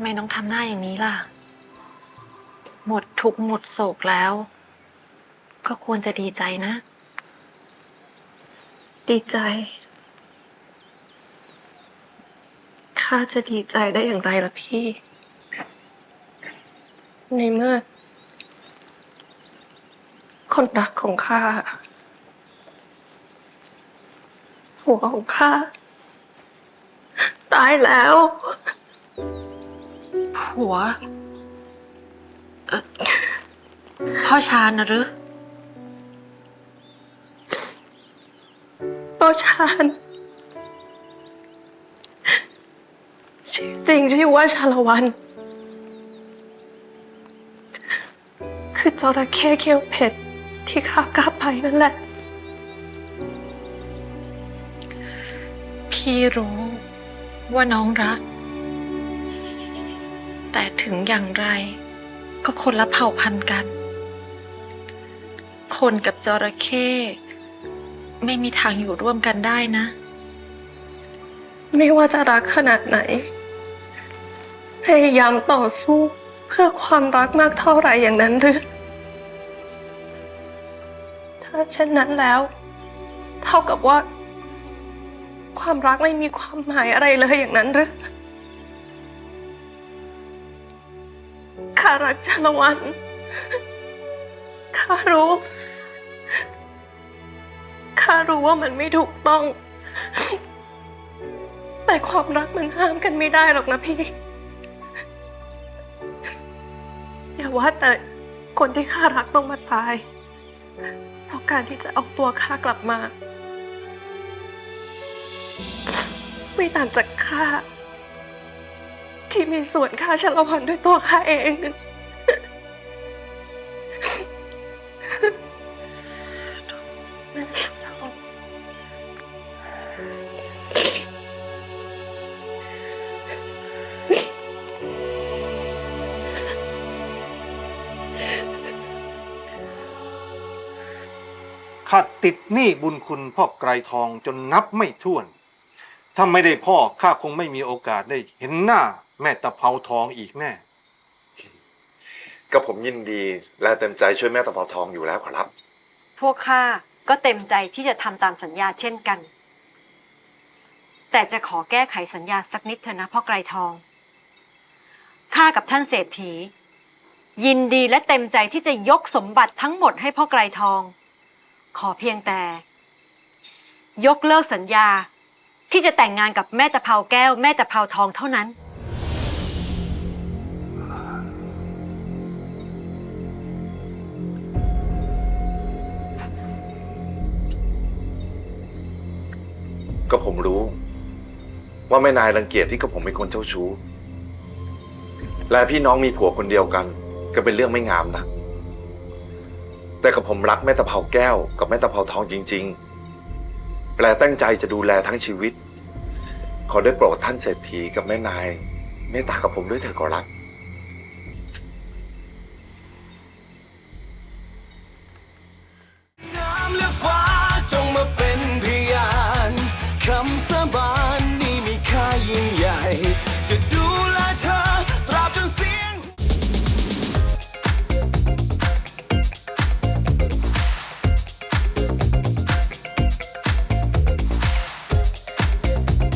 ไมน้องทำหน้าอย่างนี้ล่ะ หมดทุกข์หมดโศกแล้ว ก็ควรจะดีใจนะ ดีใจ ข้าจะดีใจได้อย่างไรล่ะพี่ ในเมื่อ คนรักของข้าหัวของข้าตายแล้ว ผัวเอ่อพ่อชาญนะหรือพ่อชาญชื่อจริงชื่อว่าชาละวัน คือจระเข้เขี้ยวเผ็ดที่ข้ากล้าไปนั่นแหละ พี่รู้ว่าน้องรัก แต่ถึงอย่างไร ก็คนละเผ่าพันธุ์กัน คนกับจระเข้ไม่มีทางอยู่ร่วมกันได้นะ ไม่ว่าจะรักขนาดไหน พยายามต่อสู้เพื่อความรักมากเท่าไหร่อย่างนั้นหรือ ถ้าเช่นนั้นแล้ว เท่ากับว่า ความรักไม่มีความหมายอะไรเลยอย่างนั้นหรือ รักชาละวัน ข้ารู้ ข้ารู้ว่ามันไม่ถูกต้อง แต่ความรักมันห้ามกันไม่ได้หรอกนะพี่ อย่าว่าแต่คนที่ข้ารักต้องมาตาย เพราะการที่จะเอาตัวข้ากลับมา ไม่ต่างจากข้า ที่มีส่วนฆ่าชละวันด้วยตัวข้าเอง ข้าติดหนี้บุญคุณพ่อไกรทองจนนับไม่ถ้วน ถ้าไม่ได้พ่อข้าคงไม่มีโอกาสได้เห็นหน้าแม่ตะเภาทองอีกแน่ ก็ผมยินดีและเต็มใจช่วยแม่ตะเภาทองอยู่แล้วขอรับ พวกข้าก็เต็มใจที่จะทำตามสัญญาเช่นกัน แต่จะขอแก้ไขสัญญาสักนิดเถอะนะพ่อไกรทองข้ากับท่านเศรษฐี ยินดีและเต็มใจที่จะยกสมบัติทั้งหมดให้พ่อไกรทอง ขอเพียงแต่ ยกเลิกสัญญา ที่จะแต่งงานกับแม่ตะเภาแก้ว แม่ตะเภาทองเท่านั้น ก็ผมรู้ ว่าแม่นายรังเกียจที่กับผมเป็นคนเจ้าชู้ และพี่น้องมีผัวคนเดียวกัน ก็เป็นเรื่องไม่งามนะ แต่กับผมรักแม่ตะเภาแก้ว กับแม่ตะเภาทองจริง ๆ แปลตั้งใจจะดูแลทั้งชีวิต ขอได้โปรดท่านเศรษฐีกับแม่นายเมตตากับผมด้วยเถิดขอรักคำสาบานนี้มีค่ายิ่งใหญ่